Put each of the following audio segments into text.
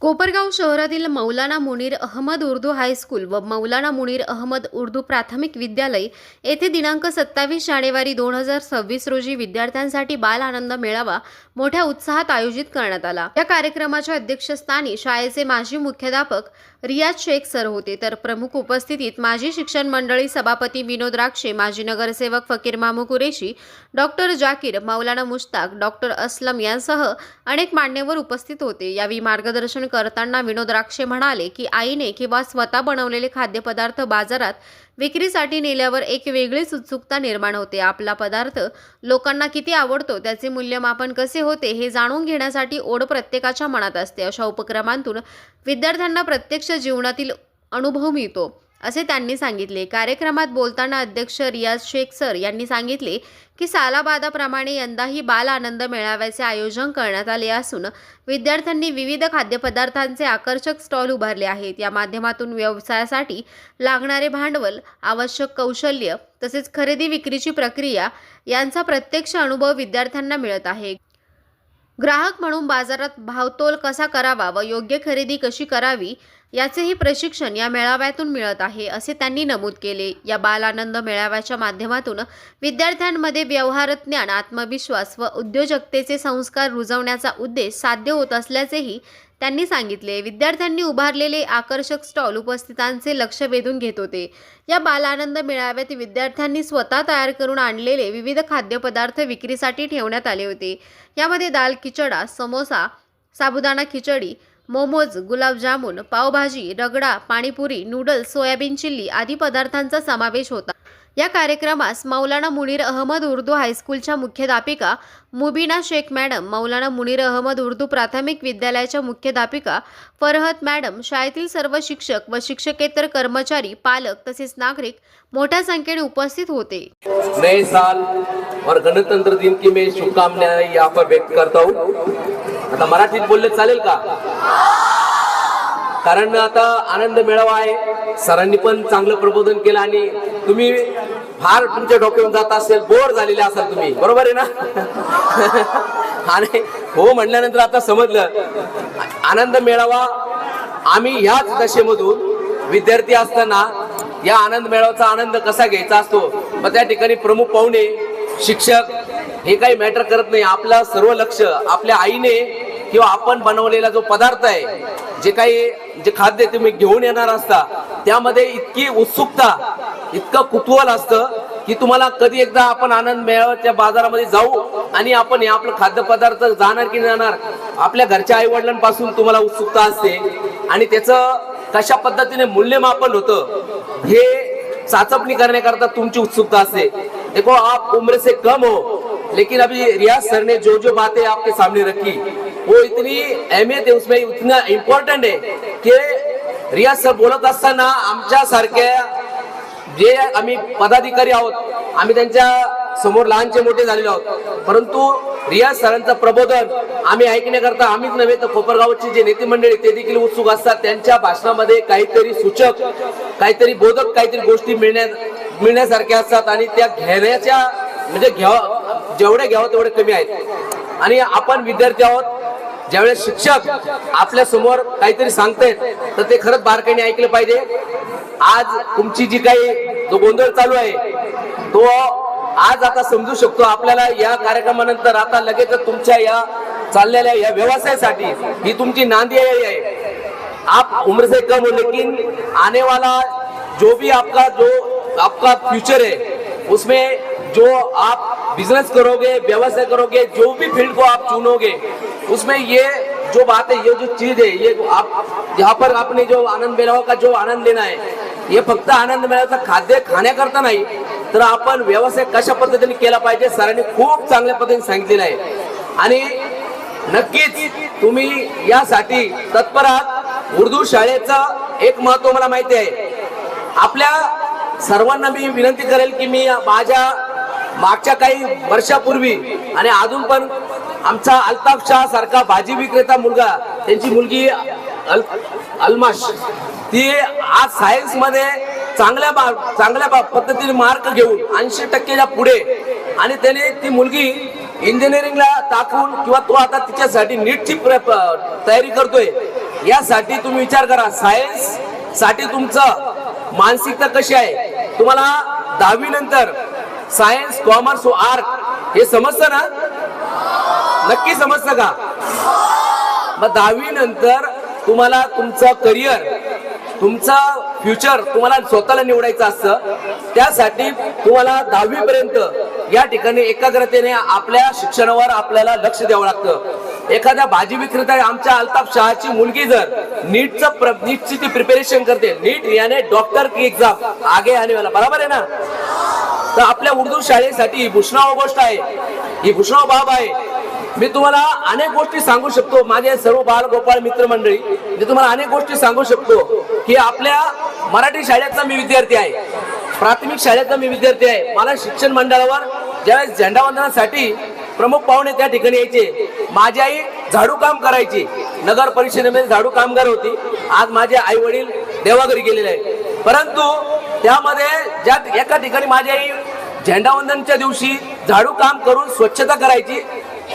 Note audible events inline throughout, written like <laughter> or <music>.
कोपरगाव शहरातील मौलाना मुनीर अहमद उर्दू हायस्कूल व मौलाना मुनीर अहमद उर्दू प्राथमिक विद्यालय येथे दिनांक सत्तावीस जानेवारी दोन हजार सव्वीस रोजी विद्यार्थ्यांसाठी बाल आनंद मेळावा मोठ्या उत्साहात आयोजित करण्यात आला. या कार्यक्रमाच्या अध्यक्षस्थानी शाळेचे माजी मुख्याध्यापक रियाज शेख सर होते. तर प्रमुख उपस्थितीत माजी शिक्षण मंडळी सभापती विनोद राक्षे माजी नगरसेवक फकीर मामू कुरेशी डॉक्टर जाकीर मौलाना मुश्ताक डॉक्टर असलम यांसह अनेक मान्यवर उपस्थित होते. यावेळी मार्गदर्शन करताना विनोद राक्षे म्हणाले की आईने किंवा स्वतः बनवलेले खाद्यपदार्थ बाजारात विक्रीसाठी नेल्यावर एक वेगळीच उत्सुकता निर्माण होते. आपला पदार्थ लोकांना किती आवडतो त्याचे मूल्यमापन कसे होते हे जाणून घेण्यासाठी ओढ प्रत्येकाच्या मनात असते. अशा उपक्रमांतून विद्यार्थ्यांना प्रत्यक्ष जीवनातील अनुभव मिळतो. असे त्यांनी सांगितले. कार्यक्रमात बोलताना अध्यक्ष रियाज शेख सर यांनी सांगितले की सालाबादाप्रमाणे यंदाही बाल आनंद मेळाव्याचे आयोजन करण्यात आले असून विद्यार्थ्यांनी विविध खाद्यपदार्थांचे आकर्षक स्टॉल उभारले आहेत. या माध्यमातून व्यवसायासाठी लागणारे भांडवल आवश्यक कौशल्य तसेच खरेदी विक्रीची प्रक्रिया यांचा प्रत्यक्ष अनुभव विद्यार्थ्यांना मिळत आहे. ग्राहक म्हणून बाजारात भावतोल कसा करावा व योग्य खरेदी कशी करावी याचेही प्रशिक्षण या मेळाव्यातून मिळत आहे असे त्यांनी नमूद केले. या बाल आनंद मेळाव्याच्या माध्यमातून विद्यार्थ्यांमध्ये व्यवहार ज्ञान आत्मविश्वास व उद्योजकतेचे संस्कार रुजवण्याचा उद्देश साध्य होत असल्याचेही त्यांनी सांगितले. विद्यार्थ्यांनी उभारलेले आकर्षक स्टॉल उपस्थितांचे लक्ष वेधून घेत होते. या बाल आनंद मेळाव्यात विद्यार्थ्यांनी स्वतः तयार करून आणलेले विविध खाद्यपदार्थ विक्रीसाठी ठेवण्यात आले होते. यामध्ये दाल खिचडा samosa sabudana khichdi momos gulab jamun pav bhaji ragda pani puri noodles soybean chilli आदी पदार्थांचा समावेश होता. या कार्यक्रमास मौलाना मुनीर अहमद उर्दू हायस्कूलच्या मुख्याध्यापिका मुबीना शेख मॅडम मौलाना मुनीर अहमद उर्दू प्राथमिक विद्यालयाच्या मुख्याध्यापिका फरहत मॅडम शाळेतील सर्व शिक्षक व शिक्षकेतर कर्मचारी पालक तसेच नागरिक मोठ्या संख्येने उपस्थित होते. नए साल और गणतंत्र दिन की मैं शुभकामनाएं यहाँ पर व्यक्त करता हूँ। आता मराठीत बोलले चालेल का? कारण आता आनंद मेळावा आहे. सरांनी पण चांगलं प्रबोधन केलं आणि तुम्ही फार तुमच्या डोक्यावर जात असेल बोर झालेले असाल तुम्ही. बरोबर आहे ना? <laughs> आणि हो म्हणल्यानंतर आता समजलं. आनंद मेळावा आम्ही ह्याच दशेमधून विद्यार्थी असताना या आनंद मेळाव्याचा आनंद कसा घ्यायचा असतो? मग त्या ठिकाणी प्रमुख पाहुणे शिक्षक हे काही मॅटर करत नाही. आपलं सर्व लक्ष आपल्या आईने किंवा आपण बनवलेला जो पदार्थ आहे जे काही जे खाद्य तुम्ही घेऊन येणार असता त्यामध्ये इतकी उत्सुकता इतकं कुतूहल असतं की तुम्हाला कधी एकदा आपण आनंद मेळाव्याच्या बाजारामध्ये जाऊ आणि आपण हे आपलं खाद्यपदार्थ जाणार की जाणार आपल्या घरच्या आई वडिलांपासून तुम्हाला उत्सुकता असते. आणि त्याचं कशा पद्धतीने मूल्यमापन होतं हे चाचपणी करण्याकरता तुमची उत्सुकता असते. देखो आप उम्र से कम हो लेकिन अभी रियाज सर ने जो जो बातें आपके सामने रखी वो इतनी अहमियत है उसमें इतना इम्पोर्टंट है कि रियाज सर बोलत असताना आमच्या सारख्या जे आम्ही पदाधिकारी आहोत आम्ही त्यांच्यासमोर लहानचे मोठे झालेले आहोत. परंतु रियाज सरांचं प्रबोधन आम्ही ऐकण्याकरता आम्हीच नव्हे तर कोपरगावची जे नेते मंडळी ते देखील उत्सुक असतात. त्यांच्या भाषणामध्ये काहीतरी सूचक काहीतरी बोधक काहीतरी गोष्टी मिळण्या मिळण्यासारख्या असतात आणि त्या घेण्याच्या म्हणजे घ्या जेवढे घ्यावं तेवढे कमी आहेत. आणि आपण विद्यार्थी आहोत ज्यावेळेस शिक्षक आपल्यासमोर काहीतरी सांगतायत तर ते खरंच बारकाईने ऐकलं पाहिजे. आज तुमची जी काही जो गोंधळ चालू आहे तो आज आता समजू शकतो आपल्याला या कार्यक्रमानंतर. आता लगेच तुमच्या या चाललेल्या या व्यवसायासाठी ही तुमची नांदी आहे आप उम्र से कम हो लेकिन आने वाला जो भी आपका जो आपका फ्यूचर है उसमें जो आप बिजनेस करोगे व्यवसाय करोगे जो भी फील्ड को आप चुनोगे उसमें ये जो बात है ये जो चीज है ये आप यहाँ पर आपने जो आनंद मेळावा का जो आनंद लेना है हे फक्त आनंद मेळाव्याचा खाद्य खाण्याकरता नाही तर आपण व्यवसाय कशा पद्धतीने केला पाहिजे सरांनी खूप चांगल्या पद्धतीने सांगितलेलं आहे. आणि नक्कीच तुम्ही यासाठी तत्पर आहात उर्दू शाळेचं एक महत्त्व मला माहिती आहे. आपल्या सर्वांना मी विनंती करेल की मी माझ्या मागच्या काही वर्षापूर्वी आणि अजून पण आमचा अल्ताफ शाह सारखा भाजी विक्रेता मुलगा त्यांची मुलगी अल अलमाश ती आज सायन्समध्ये चांगल्या बा- चांगल्या बा- पद्धतीने मार्क घेऊन ऐंशी टक्केच्या पुढे आणि त्याने ती मुलगी इंजिनिअरिंगला टाकून किंवा तो आता तिच्यासाठी नीटची तयारी करतोय. यासाठी तुम्ही विचार करा सायन्ससाठी तुमचं मानसिकता कशी आहे? तुम्हाला दहावी नंतर सायन्स कॉमर्स आर्ट हे समजतं ना? नक्की समजतं का? मग दहावी नंतर तुम्हाला तुमचं करिअर तुमचा फ्युचर तुम्हाला स्वतःला निवडायचं असतं. त्यासाठी तुम्हाला दहावी पर्यंत या ठिकाणी एकाग्रतेने आपल्या शिक्षणावर आपल्याला लक्ष द्यावं लागतं. एखाद्या भाजी विक्रेता आमच्या अल्ताफ शहाची मुलगी जर नीटचं प्र नीटची ती प्रिपेरेशन करते. नीट याने डॉक्टर की एक्झाम आगे आणि वाला. बरोबर आहे ना? तर आपल्या उर्दू शाळेसाठी ही भूषणाव गोष्ट आहे. ही भूषणाव बाब आहे. मी तुम्हाला अनेक गोष्टी सांगू शकतो. माझे सर्व बाल गोपाळ मित्रमंडळी मी तुम्हाला अनेक गोष्टी सांगू शकतो की आपल्या मराठी शाळेतला मी विद्यार्थी आहे. प्राथमिक शाळेतला मी विद्यार्थी आहे. मला शिक्षण मंडळावर ज्यावेळेस झेंडावंदनासाठी प्रमुख पाहुणे त्या ठिकाणी यायचे. माझी आई झाडू काम करायची. नगर परिषदेमध्ये झाडू कामगार होती. आज माझे आई वडील देवाघरी गेलेले आहेत. परंतु त्यामध्ये ज्या एका ठिकाणी माझी आई झेंडावंदनच्या दिवशी झाडू काम करून स्वच्छता करायची.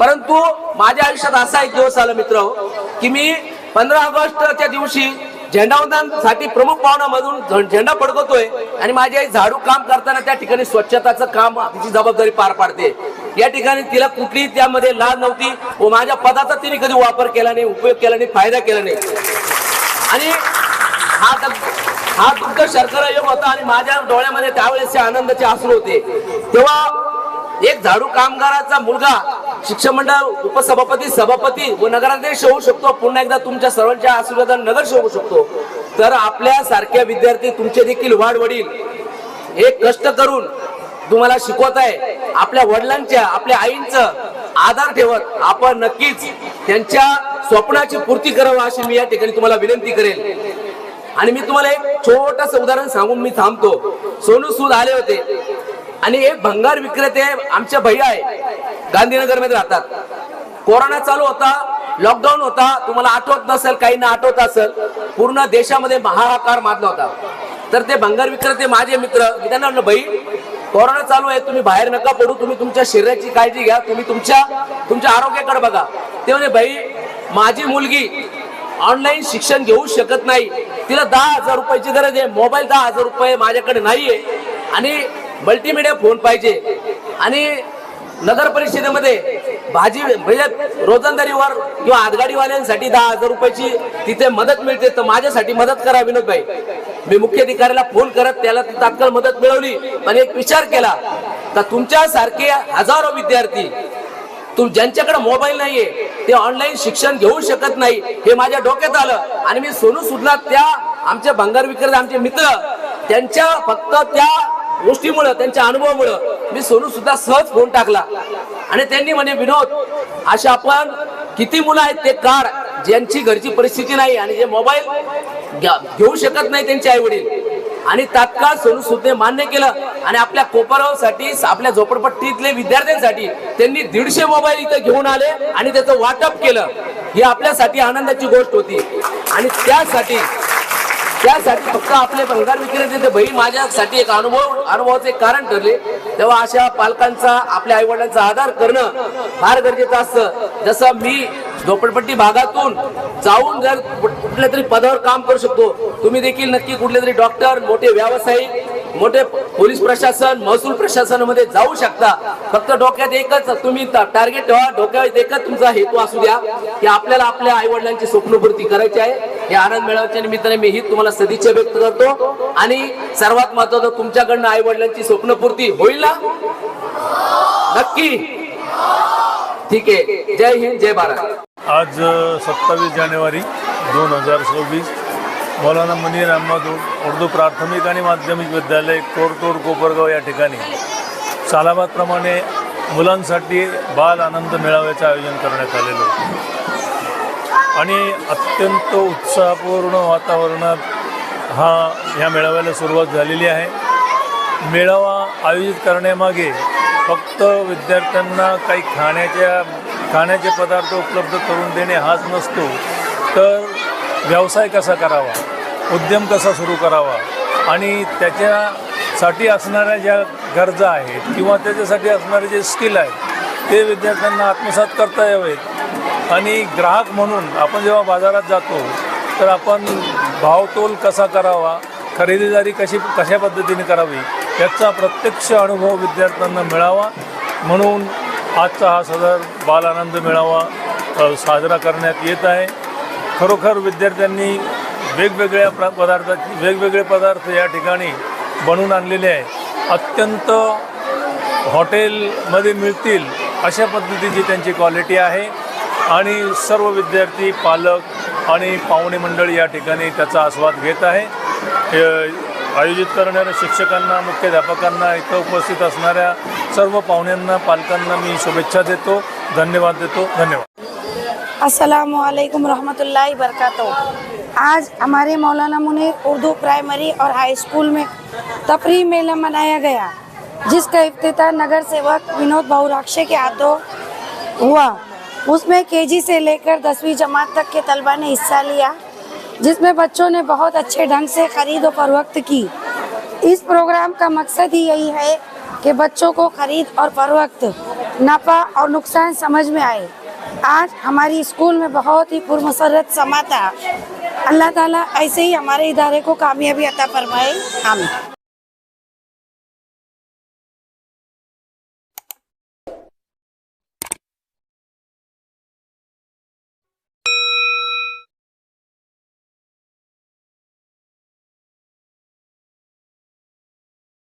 परंतु माझ्या आयुष्यात असा एक दिवस आला मित्र की मी पंधरा ऑगस्टच्या दिवशी झेंडावंदनसाठी प्रमुख पाहुण्यामधून झ- झेंडा फडकवतोय आणि माझी आई झाडू काम करताना त्या ठिकाणी स्वच्छताचं काम तिची जबाबदारी पार पाडते. या ठिकाणी तिला कुठली त्यामध्ये लाज नव्हती व माझ्या पदाचा तिने कधी वापर केला नाही उपयोग केला नाही फायदा केला नाही. आणि हा तर हा तुमचा शर्करा योग होता आणि माझ्या डोळ्यामध्ये त्यावेळेस आनंदाचे अश्रू होते. तेव्हा एक झाडू कामगाराचा मुलगा शिक्षण मंडळ उपसभापती सभापती व नगराध्यक्ष होऊ शकतो. पुन्हा एकदा तुमच्या सर्वांच्या आशीर्वादाने नगरश होऊ शकतो. तर आपल्या सारख्या विद्यार्थी तुमचे देखील वाढ वडील. हे कष्ट करून तुम्हाला शिकवत आहे. आपल्या वडिलांच्या आपल्या आईंचं आधार ठेवत आपण नक्कीच त्यांच्या स्वप्नाची पूर्ती करावं अशी मी या ठिकाणी तुम्हाला विनंती करेल. आणि मी तुम्हाला एक छोटस उदाहरण सांगून मी थांबतो. सोनू सूद आले होते. आणि एक भंगार विक्रेते आमच्या भैया आहे. गांधीनगरमध्ये राहतात. कोरोना चालू होता लॉकडाऊन होता. तुम्हाला आठवत नसेल काही ना आठवत असेल. पूर्ण देशामध्ये महाहाकार माजला होता. तर ते भंगार विक्रेते माझे मित्र मी त्यांना भाई कोरोना चालू आहे तुम्ही बाहेर नका पडू. तुम्ही तुमच्या शरीराची काळजी घ्या. तुम्ही तुमच्या तुमच्या आरोग्याकडे बघा. ते म्हणे भाई माझी मुलगी ऑनलाईन शिक्षण घेऊ शकत नाही. तिला दहा हजार रुपयाची गरज आहे. मोबाईल दहा हजार रुपये माझ्याकडे नाहीये. आणि मल्टीमिडिया फोन पाहिजे. आणि नगर परिषदेमध्ये भाजी म्हणजे रोजंदारीवर किंवा आदगाडीवाल्यांसाठी दहा हजार रुपयाची तिथे मदत मिळते तर माझ्यासाठी मदत करा विनोद भाई. मी मुख्य अधिकाऱ्याला फोन करत त्याला तात्काळ मदत मिळवली. आणि एक विचार केला तर तुमच्यासारखे हजारो विद्यार्थी तुम ज्यांच्याकडे मोबाईल नाहीये ते ऑनलाईन शिक्षण घेऊ शकत नाही. हे माझ्या डोक्यात आलं. आणि मी सोनू सुद्धा त्या आमच्या भंगार विक्रेते आमचे मित्र त्यांच्या फक्त त्या गोष्टीमुळं त्यांच्या अनुभवामुळं मी सोनू सुद्धा सहज फोन टाकला. आणि त्यांनी म्हणे विनोद अशा आपण किती मुलं आहेत ते काढ. ज्यांची घरची परिस्थिती नाही आणि जे मोबाईल घेऊ शकत नाही त्यांचे आई वडील आणि तात्काळ सोनू सुद्धा मान्य केलं. आणि आपल्या कोपरावसाठी आपल्या झोपडपट्टीतले विद्यार्थ्यांसाठी त्यांनी दीडशे मोबाईल इथं घेऊन आले आणि त्याचं वाटप केलं. ही आपल्यासाठी आनंदाची गोष्ट होती. आणि त्यासाठी त्यासाठी फक्त आपले भंगार विक्रेते बहीण माझ्यासाठी एक अनुभव अनुभवाचे एक कारण ठरले. तेव्हा अशा पालकांचा आपल्या आईवडिलांचा आधार करणं फार गरजेचं असतं. जसं मी झोपडपट्टी भागातून जाऊन जर कुठल्या तरी पदावर काम करू शकतो तुम्ही देखील नक्की कुठले तरी डॉक्टर मोठे व्यावसायिक मोठे पोलीस प्रशासन महसूल प्रशासनामध्ये जाऊ शकता. फक्त डोक्यात एकच तुम्ही टार्गेट ठेवा. डोक्यात एकच तुमचा हेतू असू द्या की आपल्याला आपल्या आई वडिलांची स्वप्नपूर्ती करायची आहे. हे आनंद मेळाव्याच्या निमित्ताने मी ही तुम्हाला सदिच्छा व्यक्त करतो. आणि सर्वात महत्वाचं तुमच्याकडनं आई वडिलांची स्वप्नपूर्ती होईल ना? नक्की. ठीक आहे. जय हिंद जय भारत. आज सत्तावीस जानेवारी दोन हजार सव्वीस. मौलाना मुनीर अहमद उर्दू प्राथमिक आणि माध्यमिक विद्यालय कोरतोड कोपरगाव या ठिकाणी. सालाबादप्रमाणे मुलांसाठी बाल आनंद मेळाव्याचं आयोजन करण्यात आलेलं होतं. आणि अत्यंत उत्साहपूर्ण वातावरणात हा ह्या मेळाव्याला सुरुवात झालेली आहे. मेळावा आयोजित करण्यामागे फक्त विद्यार्थ्यांना काही खाण्याच्या खाण्याचे पदार्थ उपलब्ध करून देणे हाच नसतो. तर व्यवसाय कसा करावा? उद्यम कसा सुरू करावा? आणि त्याच्यासाठी असणाऱ्या ज्या गरजा आहेत किंवा त्याच्यासाठी असणारे जे स्किल आहेत ते विद्यार्थ्यांना आत्मसात करता यावेत. आणि ग्राहक म्हणून आपण जेव्हा बाजारात जातो तर आपण भावतोल कसा करावा? खरेदीदारी कशी कशा पद्धतीने करावी? याचा प्रत्यक्ष अनुभव विद्यार्थ्यांना मिळावा म्हणून आजचा हा सदर बालानंद मेळावा साजरा करण्यात येत आहे. खरोखर विद्यार्थ्यांनी वेगवेगळ्या प्र पदार्थाची वेगवेगळे पदार्थ या ठिकाणी बनवून आणलेले आहे. अत्यंत हॉटेलमध्ये मिळतील अशा पद्धतीची त्यांची क्वालिटी आहे आणि सर्व विद्यार्थी पालक आणि पाहुणे मंडळी या ठिकाणी त्याचा आस्वाद घेत आहे. आयोजित करणाऱ्या शिक्षकांना मुख्याध्यापकांना इथं उपस्थित असणाऱ्या सर्व पाहुण्यांना पालकांना मी शुभेच्छा देतो धन्यवाद देतो धन्यवाद. असलकम रहमतुल्लाहि वरकatuh आज हमारे मौलाना मुनीर उर्दू प्राइमरी और हाई स्कूल में तफरी मेला मनाया गया जिसका इफ्तिताह नगर सेवक विनोद बहुराक्षे के हाथों हुआ। उसमें केजी से लेकर दसवीं जमात तक के तलबा ने हिस्सा लिया। जिसमें बच्चों ने बहुत अच्छे ढंग से खरीद और फरोख्त की। इस प्रोग्राम का मकसद ही यही है कि बच्चों को खरीद और फरोख्त, नफ़ा और नुकसान समझ में आए। आज हमारी स्कूल में बहुत ही पुरमसरत समा था अल्लाह ताला ऐसे ही हमारे इदारे को कामयाबी अता फरमाए। आमीन।